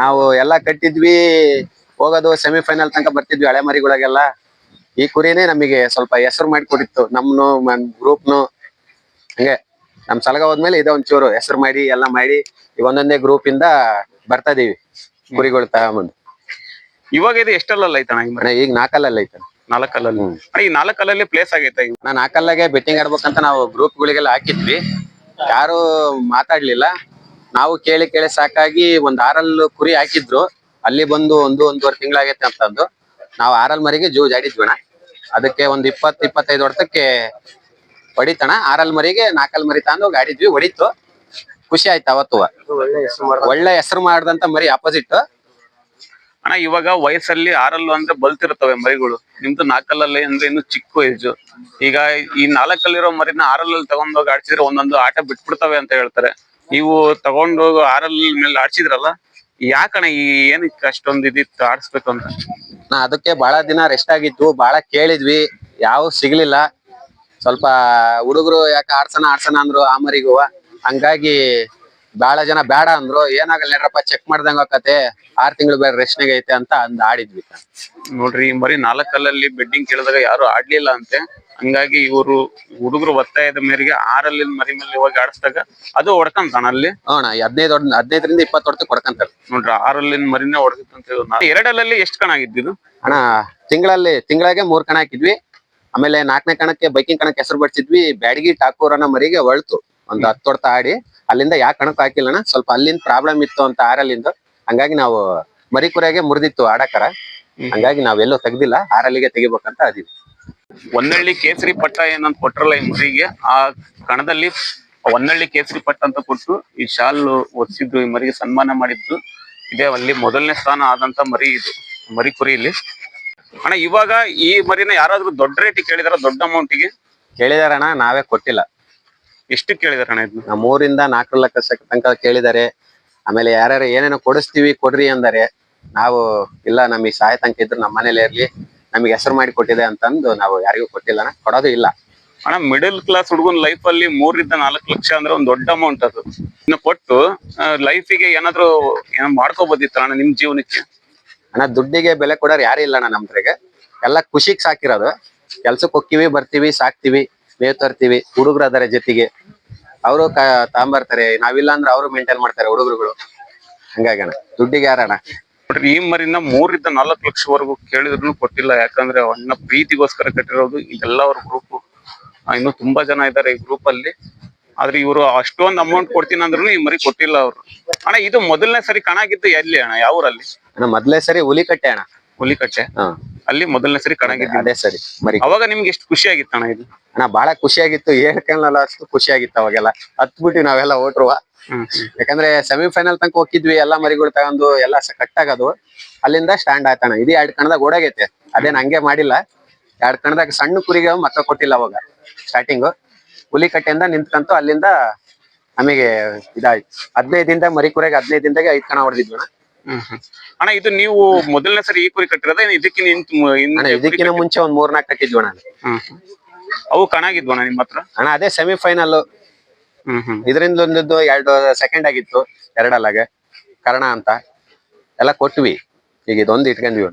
ನಾವು ಎಲ್ಲಾ ಕಟ್ಟಿದ್ವಿ ಹೋಗೋದು ಸೆಮಿಫೈನಲ್ ತನಕ ಬರ್ತಿದ್ವಿ ಹಳೆ ಮರಿಗಳಿಗೆಲ್ಲ. ಈ ಕುರಿನೇ ನಮಗೆ ಸ್ವಲ್ಪ ಹೆಸರು ಮಾಡಿಕೊಟ್ಟಿತ್ತು ನಮ್ನು ಗ್ರೂಪ್ನು ಹಂಗೆ ನಮ್ ಸಲಗ ಹೋದ್ಮೇಲೆ ಇದೇ ಒಂಚೂರು ಹೆಸರು ಮಾಡಿ ಎಲ್ಲ ಮಾಡಿ ಒಂದೊಂದೇ ಗ್ರೂಪ್ ಇಂದ ಬರ್ತಾ ಇದೀವಿ ಕುರಿಗಳು ತಗೊಂಬಂದು. ಇವಾಗ ಇದು ಎಷ್ಟಲ್ಲ ಐತಣ್ಣ ಅಣ್ಣ ಈಗ ನಾಲ್ಕಲ್ಲ ಐತೆ ನಾಲ್ಕಲ್ಲಲ್ಲಿ. ಈ ನಾಲ್ಕಲ್ಲಲ್ಲಿ ಪ್ಲೇಸ್ ಆಗೈತೆ ಈಗ ನಾನು ನಾಲ್ಕಲ್ಲಾಗೆ ಬೆಟ್ಟಿಂಗ್ ಆಡ್ಬೇಕಂತ ನಾವು ಗ್ರೂಪ್ ಗಳಿಗೆಲ್ಲ ಹಾಕಿದ್ವಿ. ಯಾರು ಮಾತಾಡ್ಲಿಲ್ಲ. ನಾವು ಕೇಳಿ ಕೇಳಿ ಸಾಕಾಗಿ ಒಂದ್ ಆರಲ್ ಕುರಿ ಹಾಕಿದ್ರು. ಅಲ್ಲಿ ಬಂದು ಒಂದು ಒಂದೂವರೆ ತಿಂಗಳಾಗೈತೆ ಅಂತಂದು ನಾವು ಆರಲ್ ಮರಿಗೆ ಜೂ ಜಾಡಿದ್ವಿಣ ಅದಕ್ಕೆ ಒಂದ್ ಇಪ್ಪತ್ ಇಪ್ಪತ್ತೈದು ವರ್ಷಕ್ಕೆ ಹೊಡಿತಣ. ಆರಲ್ ಮರಿಗೆ ನಾಲ್ಕಲ್ ಮರಿ ತಂದು ಗಾಡಿದ್ವಿ ಹೊಡಿತು. ಖುಷಿ ಆಯ್ತು ಅವತ್ತು ಒಳ್ಳೆ ಹೆಸರು ಮಾಡಿದಂತ. ಮರಿ ಆಪೋಸಿಟ್ ಅಣ್ಣ, ಇವಾಗ ವಯಸ್ಸಲ್ಲಿ ಆರಲ್ಲು ಅಂದ್ರೆ ಬಲ್ತಿರ್ತವೆ ಮರಿಗಳು. ನಿಮ್ದು ನಾಲ್ಕಲ್ಲಲ್ಲಿ ಅಂದ್ರೆ ಇನ್ನು ಚಿಕ್ಕ ಏಜ್ ಈಗ ಈ ನಾಲ್ಕಲ್ಲಿರೋ ಮರಿನ ಆರಲ್ಲಲ್ಲಿ ತಗೊಂಡೋಗಿ ಆಡ್ಸಿದ್ರೆ ಒಂದೊಂದು ಆಟ ಬಿಟ್ಬಿಡ್ತವೆ ಅಂತ ಹೇಳ್ತಾರೆ. ನೀವು ತಗೊಂಡೋಗಿ ಆರಲ್ ಮೇಲೆ ಆಡ್ಸಿದ್ರಲ್ಲ, ಯಾಕಣ್ಣ ಈ ಏನಕ್ಕೆ ಅಷ್ಟೊಂದು ಇದಿತ್ತು ಆಡಿಸ್ಬೇಕು ಅಂತ? ನಾ ಅದಕ್ಕೆ ಬಹಳ ದಿನ ರೆಸ್ಟ್ ಆಗಿತ್ತು ಬಹಳ ಕೇಳಿದ್ವಿ, ಯಾವ ಸಿಗ್ಲಿಲ್ಲ. ಸ್ವಲ್ಪ ಹುಡುಗರು ಯಾಕೆ ಆಡ್ಸೋಣ ಆಡ್ಸೋಣ ಅಂದ್ರು ಆ ಮರಿಗೂ. ಹಂಗಾಗಿ ಬಹಳ ಜನ ಬೇಡ ಅಂದ್ರು ಏನಾಗಲ್ಲ ನಡ್ರಪ್ಪ ಚೆಕ್ ಮಾಡ್ದಂಗ ಆಕತೆ ಆರ್ ತಿಂಗಳು ಬೇರೆ ರೆಸ್ಟ್ನಾಗ ಐತೆ ಅಂತ ಅಂದ್ ಆಡಿದ್ವಿ. ನೋಡ್ರಿ ಮರಿ ನಾಲ್ಕಲ್ಲಲ್ಲಿ ಬೆಡ್ಡಿಂಗ್ ಕೇಳಿದಾಗ ಯಾರು ಆಡ್ಲಿಲ್ಲ ಅಂತೆ. ಹಂಗಾಗಿ ಇವರು ಹುಡುಗರು ಒತ್ತಾಯದ ಮೇರೆಗೆ ಆರಲ್ಲಿ ಮರಿ ಮೇಲೆ ಹೋಗಿ ಆಡಿಸಿದಾಗ ಅದು ಹೊಡ್ಕಂತಾನ ಅಲ್ಲಿ? ಹ್ಞೂ ಹದಿನೈದು ಹದಿನೈದರಿಂದ ಇಪ್ಪತ್ತು ಹೊಡೆತ ಕೊಡ್ಕಂತಾರೆ. ನೋಡ್ರಿ ಆರಲ್ಲಿನ ಮರಿನೇ ಹೊಡೆದಿತ್ತಂತ ಎರಡಲ್ಲಿ ಎಷ್ಟು ಕಣ ಆಗಿದ್ದು ಅಣ್ಣ ತಿಂಗಳಲ್ಲಿ ತಿಂಗಳಾಗೆ ಮೂರ್ ಕಣ ಹಾಕಿದ್ವಿ. ಆಮೇಲೆ ನಾಲ್ಕನೇ ಕಣಕ್ಕೆ ಬೈಕಿಂಗ್ ಕಣಕ್ಕೆ ಹೆಸರು ಬಡ್ಸಿದ್ವಿ. ಬ್ಯಾಡಗಿ ಠಾಕೂರ್ ಅನ್ನೋ ಮರಿಗೆ ಹೊಳ್ತು. ಒಂದ್ ಹತ್ತು ಹೊಡ್ತ ಆಡಿ. ಅಲ್ಲಿಂದ ಯಾಕೆ ಕಣಕ್ ಹಾಕಿಲ್ಲಣ್ಣ? ಸ್ವಲ್ಪ ಅಲ್ಲಿಂದ ಪ್ರಾಬ್ಲಮ್ ಇತ್ತು ಅಂತ ಆರಲ್ಲಿಂದ ಹಂಗಾಗಿ ನಾವು ಮರಿ ಕುರಿಯಾಗೆ ಮುರಿದಿತ್ತು ಆಡಕರ. ಹಂಗಾಗಿ ನಾವೆಲ್ಲೋ ತೆಗ್ದಿಲ್ಲ ಆರಲ್ಲಿಗೆ ತೆಗಿಬೇಕಂತ ಅದೀವಿ ಒಂದಳ್ಳಿ ಕೇಸರಿ ಪಟ್ಟ ಏನಂತ ಕೊಟ್ರಲ್ಲ ಈ ಮರಿಗೆ ಆ ಕಣದಲ್ಲಿ ಒಂದಳ್ಳಿ ಕೇಸರಿ ಪಟ್ಟ ಅಂತ ಕೊಟ್ಟು ಈ ಶಾಲ್ ಒದಿಸಿದ್ದು ಈ ಮರಿಗೆ ಸನ್ಮಾನ ಮಾಡಿದ್ರು ಇದೇ ಅಲ್ಲಿ ಮೊದಲನೇ ಸ್ಥಾನ ಆದಂತ ಮರಿ ಇದು ಮರಿ ಕುರಿ ಇಲ್ಲಿ. ಅಣ್ಣ ಇವಾಗ ಈ ಮರಿನ ಯಾರಾದ್ರೂ ದೊಡ್ಡ ರೇಟ್ ಕೇಳಿದಾರ ದೊಡ್ಡ ಅಮೌಂಟಿಗೆ ಕೇಳಿದಾರಣ್ಣ ನಾವೇ ಕೊಟ್ಟಿಲ್ಲ. ಎಷ್ಟು ಕೇಳಿದಾರೆ ಅಣ್ಣ ಇದನ್ನ? ನಾವು ಮೂರಿಂದ ನಾಲ್ಕು ಲಕ್ಷ ತನಕ ಕೇಳಿದಾರೆ ಆಮೇಲೆ ಯಾರ್ಯಾರು ಏನೇನೋ ಕೊಡಿಸ್ತೀವಿ ಕೊಡ್ರಿ ಅಂದರೆ ನಾವು ಇಲ್ಲ ನಮಗೆ ಸಹಾಯ ತನಕ ಇದ್ರು ನಮ್ಮ ಮನೇಲಿ ಇರ್ಲಿ ನಮಗೆ ಹೆಸರು ಮಾಡಿ ಕೊಟ್ಟಿದೆ ಅಂತಂದು ನಾವು ಯಾರಿಗೂ ಕೊಟ್ಟಿಲ್ಲ ಕೊಡೋದು ಇಲ್ಲ. ಅಣ್ಣ ಮಿಡಲ್ ಕ್ಲಾಸ್ ಹುಡುಗನ ಲೈಫ್ ಅಲ್ಲಿ ಮೂರಿಂದ ನಾಲ್ಕು ಲಕ್ಷ ಅಂದ್ರೆ ಒಂದ್ ದೊಡ್ಡ ಅಮೌಂಟ್ ಅದು. ಇನ್ನು ಕೊಟ್ಟು ಲೈಫಿಗೆ ಏನಾದ್ರು ಏನೋ ಮಾಡ್ಕೋಬೋದಿತ್ತ ಅಣ್ಣ ನಿಮ್ ಜೀವನಕ್ಕೆ? ಅಣ್ಣ ದುಡ್ಡಿಗೆ ಬೆಲೆ ಕೊಡೋರು ಯಾರು ಇಲ್ಲ ಅಣ್ಣ ನಮ್ದ್ರಿಗೆ. ಎಲ್ಲ ಖುಷಿಗೆ ಸಾಕಿರೋದು. ಕೆಲ್ಸಕ್ಕೆ ಹೋಗ್ತೀವಿ ಬರ್ತೀವಿ ಸಾಕ್ತಿವಿ. ಮೇವ್ ತರ್ತೀವಿ ಹುಡುಗರು ಅದರ ಜೊತೆಗೆ. ಅವರು ತಗೊಂಬರ್ತಾರೆ ನಾವಿಲ್ಲ ಅಂದ್ರೆ ಅವರು ಮೇಂಟೈನ್ ಮಾಡ್ತಾರೆ ಹುಡುಗರುಗಳು. ಹಂಗಾಗಿ ಅಣ್ಣ ದುಡ್ಡಿಗೆ ಯಾರಣ ನೋಡ್ರಿ ಈ ಮರಿನ ಮೂರಿಂದ ನಾಲ್ಕು ಲಕ್ಷವರೆಗೂ ಕೇಳಿದ್ರು ಕೊಟ್ಟಿಲ್ಲ ಯಾಕಂದ್ರೆ ಅವನ್ನ ಪ್ರೀತಿಗೋಸ್ಕರ ಕಟ್ಟಿರೋದು ಇದೆಲ್ಲ ಅವ್ರ ಗ್ರೂಪ್ ಇನ್ನು ತುಂಬಾ ಜನ ಇದಾರೆ ಈ ಗ್ರೂಪ್ ಅಲ್ಲಿ. ಆದ್ರೆ ಇವರು ಅಷ್ಟೊಂದು ಅಮೌಂಟ್ ಕೊಡ್ತೀನಿ ಅಂದ್ರೂ ಈ ಮರಿ ಕೊಟ್ಟಿಲ್ಲ ಅವರು. ಅಣ್ಣ ಇದು ಮೊದಲನೇ ಸರಿ ಕಣಾಗಿದ್ದು ಎಲ್ಲಿ ಅಣ್ಣ? ಯಾವ ಊರಲ್ಲಿ ಅಣ್ಣ ಮೊದಲನೇ ಸರಿ ಹುಲಿ ಕಟ್ಟೆ ಅಣ್ಣ. ಹುಲಿಕಟ್ಟೆ? ಹಾ. ಅಲ್ಲಿ ಮೊದಲನೇ ಸರಿ ಕಣಗಿದ್ದೆ ಅದೇ ಸರಿ. ಮರಿ. ಅವಾಗ ನಿಮ್ಗೆ ಎಷ್ಟು ಖುಷಿ ಆಗಿತ್ತು ಅಣ್ಣ ಇದು ಅಣ್ಣ ಬಹಳ ಖುಷಿಯಾಗಿತ್ತು ಹೇಳ್ಕೊಳ್ಳಲ್ಲ ಅಷ್ಟು ಖುಷಿಯಾಗಿತ್ತು ಅವಾಗೆಲ್ಲ. ಹತ್ಬಿಟ್ವಿ ನಾವೆಲ್ಲ ಓಟ್ರುವ. ಯಾಕಂದ್ರೆ ಸೆಮಿಫೈನಲ್ ತನಕ ಹೋಗಿದ್ವಿ ಎಲ್ಲಾ ಮರಿಗಳು ತಗೊಂಡು ಎಲ್ಲ ಕಟ್ಟಾಗದು. ಅಲ್ಲಿಂದ ಸ್ಟ್ಯಾಂಡ್ ಆಯ್ತಣ್ಣ. ಇದು ಎರಡ್ ಕಣದಾಗ ಓಡಾಗೈತೆ. ಅದೇನ್ ಹಂಗೆ ಮಾಡಿಲ್ಲ. ಎರಡ್ ಕಣದಾಗ ಸಣ್ಣ ಕುರಿಗೆ ಮಕ್ಕ ಕೊಟ್ಟಿಲ್ಲ ಅವಾಗ ಸ್ಟಾರ್ಟಿಂಗ್ ಹುಲಿ ಕಟ್ಟೆಯಿಂದ ನಿಂತ್ಕಂತು ಅಲ್ಲಿಂದ ನಮಗೆ ಇದಾಯ್ತು. ಹದಿನೈದಿಂದ ಮರಿ ಕುರಿಗೆ ಹದಿನೈದಿಂದಾಗೆ ಐದ್ ಕಣ ಹೊಡೆದಿದ್ವಿ ಅಣ್ಣ. ಅಣ್ಣ ಇದು ನೀವು ಮೊದಲನೇ ಸರಿ ಈ ಕುರಿ ಕಟ್ಟಿರೋದ? ಇದಕ್ಕೆ ಅಣ್ಣ ಇದಕ್ಕಿಂತ ಮುಂಚೆ ಒಂದ್ ಮೂರ್ನಾಲ್ಕು ಕಟ್ಟಿದ್ವಿ ಅಣ್ಣ. ಅವು ಕಣಾಗಿದ್ವಣ್ಣ ನಿಮ್ಮ ಹತ್ರ? ಅಣ್ಣ ಅದೇ ಸೆಮಿಫೈನಲ್ ಹ್ಮ್ ಹ್ಮ್. ಇದರಿಂದ ಒಂದದ್ದು ಎರಡು ಸೆಕೆಂಡ್ ಆಗಿತ್ತು ಎರಡಲ್ಲಾಗೆ. ಕರ್ಣ ಅಂತ. ಎಲ್ಲ ಕೊಟ್ವಿ. ಈಗ ಇದೊಂದು ಇಟ್ಕೊಂಡ್ವಿ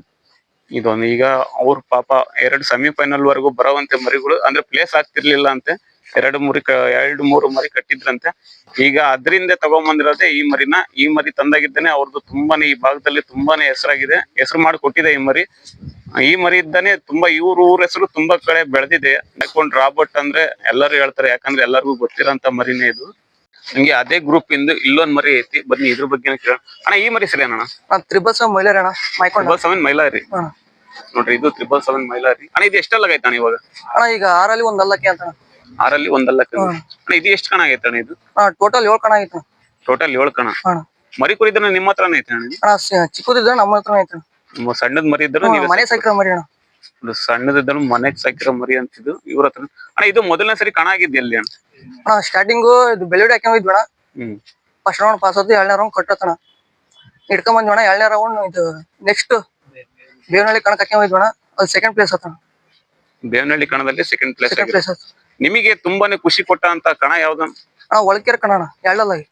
ಇದೊಂದು ಈಗ ಅವ್ರ ಪಾಪ ಎರಡು ಸೆಮಿಫೈನಲ್ ವರೆಗೂ ಬರುವಂತೆ ಮರಿಗಳು ಅಂದ್ರೆ ಪ್ಲೇಸ್ ಆಗ್ತಿರ್ಲಿಲ್ಲ ಅಂತೆ. ಎರಡು ಮೂರು ಎರಡು ಮೂರು ಮರಿ ಕಟ್ಟಿದ್ರಂತೆ. ಈಗ ಅದರಿಂದ ತಗೊಂಬಂದಿರೋದೇ ಈ ಮರಿನ. ಈ ಮರಿ ತಂದಾಗಿದ್ದಾನೆ ಅವ್ರದ್ದು ತುಂಬಾನೇ ಈ ಭಾಗದಲ್ಲಿ ತುಂಬಾನೇ ಹೆಸರಾಗಿದೆ. ಹೆಸರು ಮಾಡಿ ಕೊಟ್ಟಿದೆ ಈ ಮರಿ. ಈ ಮರಿ ಇದ್ದಾನೆ ತುಂಬಾ ಇವ್ರ ಊರ ಹೆಸರು ತುಂಬಾ ಕಡೆ ಬೆಳೆದಿದೆ. ಹಾಕೊಂಡ್ ರಾಬರ್ಟ್ ಅಂದ್ರೆ ಎಲ್ಲರೂ ಹೇಳ್ತಾರೆ ಯಾಕಂದ್ರೆ ಎಲ್ಲರಿಗೂ ಗೊತ್ತಿರೋಂತ ಮರಿನೇ ಇದು. ಹಂಗೆ ಅದೇ ಗ್ರೂಪ್ ಇಂದ ಇಲ್ಲೊಂದ್ ಮರಿ ಐತಿ. ಬನ್ನಿ ಇದ್ರ ಬಗ್ಗೆ ಕೇಳ ಅಣ್ಣ ಈ ಮರಿ ಸರಿ ಅಣ್ಣ ತ್ರಿಬಲ್ ಸೆವೆನ್ ಮೈಲಾರಿ ಅಣ್ಣ ತ್ರಿಬಲ್ ಸೆವೆನ್ ಮೈಲಾರಿ ನೋಡ್ರಿ ಇದು ತ್ರಿಬಲ್ ಸೆವೆನ್ ಮೈಲಾರಿ. ಅಣ್ಣ ಇದು ಎಷ್ಟೆಲ್ಲ ಅಣ್ಣ ಇವಾಗ? ಅಣ್ಣ ಈಗ ಆರಲ್ಲಿ ಒಂದ್ ಅಲ್ಲಕ್ಕೆ ಅಂತ ಆರಲ್ಲಿ ಒಂದಲ್ಲ ಕಣ. ಇದು ಎಷ್ಟು ಕಣ ಆಗೈತೆ ಅಣ್ಣ ಇದು? ಟೋಟಲ್ ಏಳು ಕಣ ಆಗಿತ್ತು ಟೋಟಲ್ ಏಳು ಕಣ. ಮರಿ ಮರಿ ಕುರಿದ್ರೆ ನಿಮ್ಮ ಹತ್ರನೇ ಐತೆ ಅಣ್ಣ ಇದು? ಅಣ್ಣ ಸ- ಚಿಕ್ಕದಿದ್ರೆ ನಮ್ಮ ಹತ್ರ ಐತೆ ನಿಮ್ಮ ಸಣ್ಣದ್ ಮರಿ ಇದ್ರು ಹ್ಮ್, ನೀವು ಮನೆ ಸೈಕ್ರ ಮರಿ ಅಣ್ಣ. ಸಣ್ಣದಿದ್ರು ಮನೆಗ್ ಸಾಕಿರೋ ಮರಿ ಅಂತಿದ್ದು ಇವ್ರ ಹತ್ರ. ಅಣ್ಣ ಇದು ಮೊದಲನೇ ಸರಿ ಕಣ ಆಗಿದ್ದು ಎಲ್ಲಿ ಅಣ್ಣ? ಅಣ್ಣ ಸ್ಟಾರ್ಟಿಂಗು ಇದು ಬೆಳ್ಳುಡಿ ಹಾಕಿ ಹೋಗಿದ್ವಿ ಅಣ್ಣ. ಹ್ಮ್. ಫಸ್ಟ್ ರೌಂಡ್ ಪಾಸ್ ಆದ್ವಿ ಎರಡನೇ ರೌಂಡ್ ಕಟ್ಟತಣ ಇಟ್ಕೊಂಡ್ ಅಣ್ಣ ಎರಡನೇ ರೌಂಡ್ ಇದು ನೆಕ್ಸ್ಟ್ ಬೇವನಹಳ್ಳಿ ಕಣಕ್ ಹಾಕೊಂಡ್ ಅಣ್ಣ. ಅದು ಸೆಕೆಂಡ್ ಪ್ಲೇಸ್ ಆತಣ ಬೇವನಹಳ್ಳಿ ಕಣದಲ್ಲಿ ಸೆಕೆಂಡ್ ಪ್ಲೇಸ್ ಸೆಕೆಂಡ್ ಆಗಿದೆ ಪ್ಲೇಸ್ ಆಯ್ತು ನಿಮಗೆ ತುಂಬಾನೇ ಖುಷಿ ಕೊಟ್ಟ ಅಂತ ಕಣ ಯಾವ್ದು? ಆ ಒಳಕೆರೆ ಕಣ ಅಣ್ಣ ಎರಡಲ್ಲಾಗಿ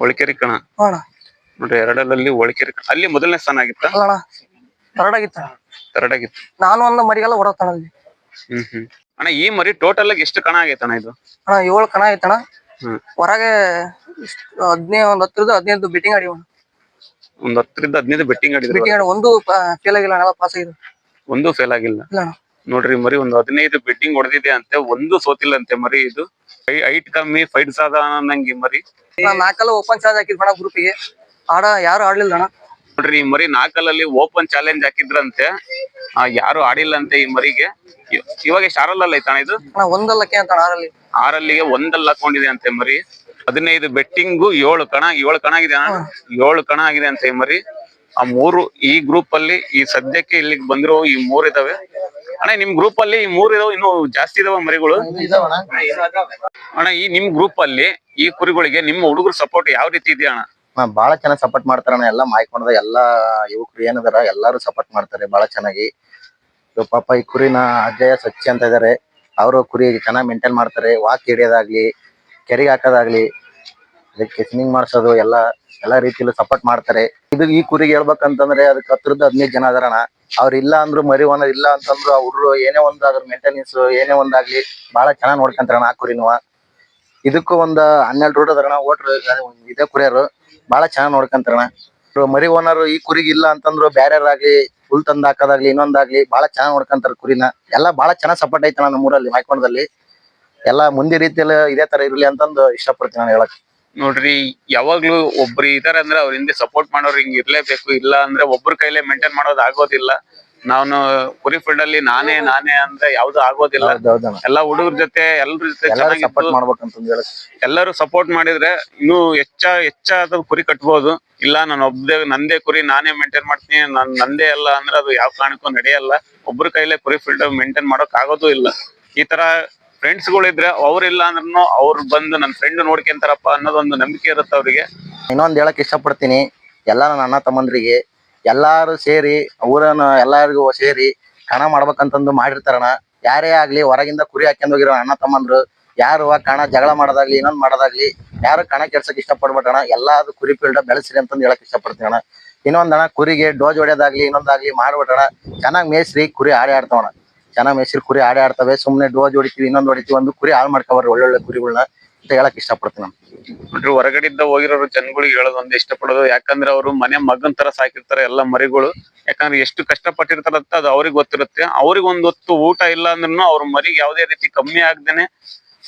ಒಳಕೆರೆ ಕಣ. ಅಣ್ಣ. ನೋಡ್ರಿ ಎರಡಲ್ಲಿ ಒಳಕೆರೆ ಕಣ. ಅಲ್ಲಿ ಮೊದಲನೇ ಸ್ಥಾನ ಆಗಿತ್ತ? ಅಲ್ಲ ಅಣ್ಣ ಥರ್ಡ್ ಆಗಿತ್ತು ಅಣ್ಣ. ಆಗಿತ್ತು. ನಾನು ಒಂದು ಮರಿಗೆಲ್ಲ ಹೊಡತಣ ಅಲ್ಲಿ ಹ್ಮ್ ಹ್ಮ್. ಅಣ್ಣ ಈ ಮರಿ ಟೋಟಲ್ ಆಗಿ ಎಷ್ಟು ಕಣ ಆಗೈತೆ ಅಣ್ಣ ಇದು? ಅಣ್ಣ ಏಳು ಕಣ ಐತಣ ಹ್ಮ್. ಹೊರಗೆ ಹದಿನೈದು ಒಂದ್ ಹತ್ತರದ್ದು ಹದಿನೈದು ಬಿಟ್ಟಿಂಗ್ ಆಡಿವ ಒಂದ್ ಹತ್ತರಿಂದ ಹದಿನೈದು ಬೆಟ್ಟಿಂಗ್ ಆಡಿದ್ರು ಬಿಟ್ಟಿಂಗ್ ಅಣ್ಣ ಒಂದು ಫೇಲ್ ಆಗಿಲ್ಲ ಅಣ್ಣ ಪಾಸ್ ಆಗಿದೆ ಒಂದು ಫೇಲ್ ಆಗಿಲ್ಲ. ಇಲ್ಲ ಅಣ್ಣ. ನೋಡ್ರಿ ಮರಿ ಒಂದು ಹದಿನೈದು ಬೆಟ್ಟಿಂಗ್ ಹೊಡೆದಿದೆ ಅಂತೆ ಒಂದು ಸೋತಿಲ್ಲ ಅಂತೆ ಮರಿ ಇದು. ಹೈಟ್ ಕಮ್ಮಿ ಫೈಟ್ ಸಾದ ಅನ್ನಂಗಿ ಮರಿ. ನಾಲ್ಕಲ್ಲ ಓಪನ್ ಚಾಲೆಂಜ್ ಹಾಕಿದ್ ಬಣ ಗ್ರೂಪಿಗೆ ಆಡ ಯಾರು ಆಡ್ಲಿಲ್ಲ ಅಣ್ಣ? ನೋಡ್ರಿ ಈ ಮರಿ ನಾಲ್ಕಲ್ಲಿ ಓಪನ್ ಚಾಲೆಂಜ್ ಹಾಕಿದ್ರಂತೆ. ಆ, ಯಾರು ಆಡಿಲ್ಲ ಅಂತೆ ಈ ಮರಿಗೆ? ಇವಾಗ ಶಾರಲ್ಲ ಆರಲ್ಲ ಐತಣ ಇದು? ಅಣ್ಣ ಒಂದಲ್ಲಕ್ಕೆ ಅಂತ ಅಣ್ಣ ಆರಲ್ಲಿ. ಆರಲ್ಲಿಗೆ ಒಂದಲ್ಲ ಹಾಕೊಂಡಿದೆ ಅಂತೆ ಮರಿ. ಹದಿನೈದು ಬೆಟ್ಟಿಂಗು ಏಳು ಕಣ ಏಳು ಕಣ ಆಗಿದೆ ಅಣ್ಣ. ಏಳು ಕಣ ಆಗಿದೆ ಅಂತೆ ಈ ಮರಿ. ಆ ಮೂರು ಈ ಗ್ರೂಪ್ ಅಲ್ಲಿ ಈ ಸದ್ಯಕ್ಕೆ ಇಲ್ಲಿಗೆ ಬಂದಿರೋ ಈ ಮೂರ್ ಇದಾವೆ. ಅಣ್ಣ ನಿಮ್ ಗ್ರೂಪ್ ಅಲ್ಲಿ ಮೂರ್ ಇದಾವೆ ಇನ್ನು ಜಾಸ್ತಿ ಇದಾವ ಮರಿಗಳು? ಅಣ್ಣ. ಈ ನಿಮ್ ಗ್ರೂಪ್ ಅಲ್ಲಿ ಈ ಕುರಿಗಳಿಗೆ ನಿಮ್ಮ ಹುಡುಗರು ಸಪೋರ್ಟ್ ಯಾವ ರೀತಿ ಇದೆಯಾ ಅಣ್ಣ? ಹಾ ಬಾಳ ಚೆನ್ನಾಗಿ ಸಪೋರ್ಟ್ ಮಾಡ್ತಾರಣ್ಣ ಎಲ್ಲಾ ಮಾಯ್ಕೊಂಡ ಎಲ್ಲಾ ಯುವಕರು ಏನದಾರ ಎಲ್ಲಾರು ಸಪೋರ್ಟ್ ಮಾಡ್ತಾರೆ ಬಹಳ ಚೆನ್ನಾಗಿ. ಪಾಪ ಈ ಕುರಿನ ಅಜಯ ಸಚ್ಚಿ ಅಂತ ಇದಾರೆ. ಅವರು ಕುರಿ ಚೆನ್ನಾಗಿ ಮೇಂಟೈನ್ ಮಾಡ್ತಾರೆ. ವಾಕ್ ಹಿಡಿಯೋದಾಗ್ಲಿ ಕೆರೆಗೆ ಹಾಕೋದಾಗ್ಲಿ ಅದಕ್ಕೆ ಸ್ವಿಮ್ಮಿಂಗ್ ಮಾಡ್ಸೋದು ಎಲ್ಲಾ ಎಲ್ಲಾ ರೀತಿಯಲ್ಲೂ ಸಪೋರ್ಟ್ ಮಾಡ್ತಾರೆ. ಇದು ಈ ಕುರಿಗೆ ಹೇಳ್ಬೇಕಂತಂದ್ರೆ ಅದಕ್ಕೆ ಹತ್ರದ ಹದಿನೈದು ಜನ ಅದಾರಣ ಅವ್ರ ಇಲ್ಲ ಅಂದ್ರು, ಮರಿ ಓನರ್ ಇಲ್ಲ ಅಂತಂದ್ರು, ಆ ಹುಡ್ರು ಏನೇ ಒಂದ್ ಅದ್ರ ಮೇಂಟೆನೆನ್ಸ್ ಏನೇ ಒಂದಾಗ್ಲಿ ಬಹಳ ಚೆನ್ನಾಗಿ ನೋಡ್ಕೊಂತಾರಣ ಆ ಕುರಿನುವ ಇದಕ್ಕೂ ಒಂದ್ ಹನ್ನೆರಡು ರೂಟ್ ಅದರಣ, ಓಟ್ರು ಇದೇ ಕುರಿಯರು ಬಹಳ ಚೆನ್ನಾಗಿ ನೋಡ್ಕೊಂತಾರಣ. ಮರಿ ಓನರ್, ಈ ಕುರಿಗ್ ಇಲ್ಲ ಅಂತಂದ್ರು ಬ್ಯಾರ್ಯಾರಾಗ್ಲಿ, ಹುಲ್ ತಂದ್ ಹಾಕೋದಾಗ್ಲಿ, ಇನ್ನೊಂದಾಗ್ಲಿ ಬಹಳ ಚೆನ್ನಾಗಿ ನೋಡ್ಕೊಂತಾರ ಕುರಿನ. ಎಲ್ಲಾ ಬಹಳ ಚೆನ್ನಾಗಿ ಸಪೋರ್ಟ್ ಐತಣ ನಮ್ಮೂರಲ್ಲಿ ಮೈಕೊಂಡದಲ್ಲಿ ಎಲ್ಲಾ ಮುಂದೆ ರೀತಿಯಲ್ಲಿ ಇದೇ ತರ ಇರ್ಲಿ ಅಂತಂದು ಇಷ್ಟಪಡ್ತೀನಿ ನಾನು ಹೇಳಕ್. ನೋಡ್ರಿ ಯಾವಾಗ್ಲೂ ಒಬ್ರು ಇದಾರೆ ಅಂದ್ರೆ ಅವ್ರ ಹಿಂದೆ ಸಪೋರ್ಟ್ ಮಾಡೋರು ಹಿಂಗ್ ಇರ್ಲೇಬೇಕು. ಇಲ್ಲ ಅಂದ್ರೆ ಒಬ್ರ ಕೈಲೇ ಮೇಂಟೈನ್ ಮಾಡೋದು ಆಗೋದಿಲ್ಲ. ನಾನು ಕುರಿ ಫೀಲ್ಡ್ ಅಲ್ಲಿ ನಾನೇ ನಾನೇ ಅಂದ್ರೆ ಯಾವ್ದು ಆಗೋದಿಲ್ಲ. ಎಲ್ಲ ಹುಡುಗರ ಜೊತೆ ಎಲ್ಲರ ಜೊತೆ ಚೆನ್ನಾಗಿ ಸಪೋರ್ಟ್ ಎಲ್ಲರೂ ಸಪೋರ್ಟ್ ಮಾಡಿದ್ರೆ ಇನ್ನೂ ಹೆಚ್ಚ ಹೆಚ್ಚಾದ ಕುರಿ ಕಟ್ಬೋದು. ಇಲ್ಲ ನಾನು ಒಬ್ದೇ ನಂದೇ ಕುರಿ ನಾನೇ ಮೇಂಟೈನ್ ಮಾಡ್ತೀನಿ. ನನ್ ನಂದೇ ಅಲ್ಲ ಅಂದ್ರೆ ಅದು ಯಾವ ಕಾರಣಕ್ಕೂ ನಡೆಯಲ್ಲ. ಒಬ್ರ ಕೈಲೇ ಕುರಿ ಫೀಲ್ಡ್ ಮೇಂಟೈನ್ ಮಾಡೋಕ್ ಆಗೋದು ಇಲ್ಲ. ಈ ತರ ಫ್ರೆಂಡ್ಸ್ ಗಳಿದ್ರೆ ಅವ್ರಿಲ್ಲ ಅಂದ್ರೂ ಅವ್ರು ಬಂದು ನನ್ನ ಫ್ರೆಂಡ್ ನೋಡ್ಕೊಂತಾರಪ್ಪ ಅನ್ನೋದೊಂದು ನಂಬಿಕೆ ಇರುತ್ತೆ ಅವ್ರಿಗೆ. ಇನ್ನೊಂದ್ ಹೇಳಕ್ ಇಷ್ಟಪಡ್ತೀನಿ, ಎಲ್ಲ ನನ್ನ ಅಣ್ಣ ತಮ್ಮಂದ್ರಿಗೆ, ಎಲ್ಲಾರು ಸೇರಿ, ಊರನ್ನ ಎಲ್ಲರಿಗೂ ಸೇರಿ ಕಣ ಮಾಡ್ಬೇಕಂತಂದು ಮಾಡಿರ್ತಾರಣ ಯಾರೇ ಆಗ್ಲಿ ಹೊರಗಿಂದ ಕುರಿ ಹಾಕ್ಯಂಡ್ ಹೋಗಿರೋ ಅಣ್ಣ ತಮ್ಮಂದ್ರು, ಯಾರು ಕಣ ಜಗಳ ಮಾಡೋದಾಗ್ಲಿ, ಇನ್ನೊಂದ್ ಮಾಡೋದಾಗ್ಲಿ, ಯಾರು ಕಣ ಕೆಡ್ಸಕ್ ಇಷ್ಟಪಡ್ಬೇಡಣ ಎಲ್ಲಾ ಅದು ಕುರಿ ಫೀಲ್ಡ್ ಬೆಳೆಸ್ರಿ ಅಂತಂದು ಹೇಳಕ್ ಇಷ್ಟಪಡ್ತೀನಿ ಅಣ್ಣ. ಇನ್ನೊಂದ್ ಅಣ್ಣ ಕುರಿಗೆ ಡೋಜ್ ಹೊಡೆಯೋದಾಗ್ಲಿ, ಇನ್ನೊಂದಾಗ್ಲಿ ಮಾಡ್ಬಿಟ್ಟಣ ಚೆನ್ನಾಗಿ ಮೇಯ್ಸ್ರಿ, ಕುರಿ ಆಡಿ ಆಡ್ತಾವಣ ಚೆನ್ನಾಗ್ ಮೇಯ್ಸ್ರಿ ಕುರಿ ಆಡ ಆಡ್ತವೆ, ಸುಮ್ನೆ ಡೋಜ್ ಹೊಡಿತೀವಿ ಇನ್ನೊಂದ್ ಹೊಡಿತೀವಿ ಒಂದು ಕುರಿ ಹಾಳು ಮಾಡ್ಕೊಬಾರ್ರಿ ಒಳ್ಳೊಳ್ಳೆ ಕುರಿಗಳನ್ನ ಅಂತ ಹೇಳಕ್ ಇಷ್ಟಪಡ್ತೀನಿ ನಾನು. ನೋಡ್ರಿ ಹೊರಗಡೆಯಿಂದ ಹೋಗಿರೋರು ಜನಗಳಿಗೆ ಹೇಳೋದು ಒಂದು ಇಷ್ಟಪಡೋದು. ಯಾಕಂದ್ರೆ ಅವರು ಮನೆ ಮಗನ್ ತರ ಸಾಕಿರ್ತಾರೆ ಎಲ್ಲ ಮರಿಗಳು. ಯಾಕಂದ್ರೆ ಎಷ್ಟು ಕಷ್ಟ ಪಟ್ಟಿರ್ತಾರಂತ ಅದು ಅವ್ರಿಗೆ ಗೊತ್ತಿರುತ್ತೆ. ಅವ್ರಿಗೆ ಒಂದ್ ಹೊತ್ತು ಊಟ ಇಲ್ಲ ಅಂದ್ರೂ ಅವ್ರ ಮರಿಗೆ ಯಾವುದೇ ರೀತಿ ಕಮ್ಮಿ ಆಗ್ದೇನೆ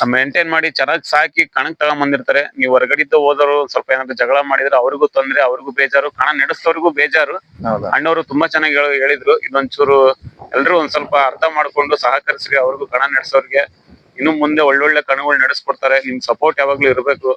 ಮೇಂಟೈನ್ ಮಾಡಿ ಚೆನ್ನಾಗಿ ಸಾಕಿ ಕಣಕ್ ತಗೊಂಡ್ ಬಂದಿರ್ತಾರೆ. ನೀವು ಹೊರಗಡೆ ಹೋದವರು ಸ್ವಲ್ಪ ಏನಾದ್ರು ಜಗಳ ಮಾಡಿದ್ರೆ ಅವ್ರಿಗೂ ತೊಂದ್ರೆ ಅವ್ರಿಗೂ ಬೇಜಾರು. ಕಣ ನಡೆಸೋರ್ಗೂ ಬೇಜಾರು. ಹೌದಾ? ಅಣ್ಣವರು ತುಂಬಾ ಚೆನ್ನಾಗಿ ಹೇಳ- ಹೇಳಿದ್ರು. ಇದೊಂಚೂರು ಎಲ್ರು ಒಂದ್ ಸ್ವಲ್ಪ ಅರ್ಥ ಮಾಡ್ಕೊಂಡು ಸಹಕರಿಸ್ರಿ ಅವ್ರಿಗೂ ಕಣ ನಡೆಸೋರ್ಗೆ. ಇನ್ನು ಮುಂದೆ ಒಳ್ಳೊಳ್ಳೆ ಕಣಗಳು ನಡೆಸ್ಕೊಡ್ತಾರೆ. ನಿಮ್ ಸಪೋರ್ಟ್ ಯಾವಾಗ್ಲೂ ಇರ್ಬೇಕು.